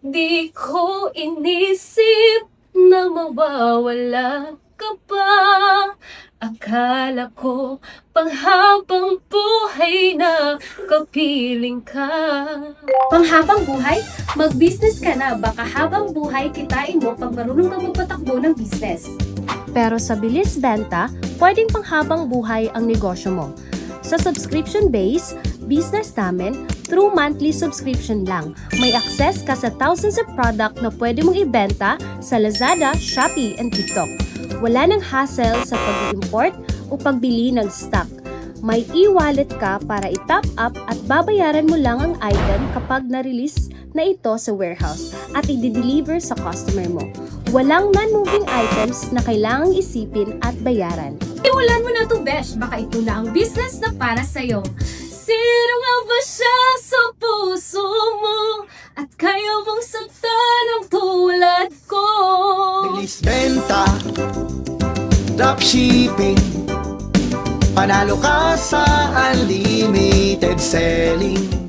Di ko inisip na mawawala ka pa Akala ko panghabang buhay na kapiling ka Panghabang buhay? Mag-business ka na, baka habang buhay kitain mo pag marunong ka magpatakbo ng business. Pero sa bilis benta, pwedeng panghabang buhay ang negosyo mo. Sa subscription base, business namin, through monthly subscription lang. May access ka sa thousands of product na pwede mong ibenta sa Lazada, Shopee, and TikTok. Wala nang hassle sa pag-import o pagbili ng stock. May e-wallet ka para i-top up at babayaran mo lang ang item kapag na-release na ito sa warehouse at i-deliver sa customer mo. Walang non-moving items na kailangang isipin at bayaran. Iwalan mo na to, Besh. Baka ito na ang business na para sa'yo. Sino nga ba siya sa puso mo? At kaya mong saktan ang tulad ko? Bilis benta Dropshipping Panalo ka sa unlimited selling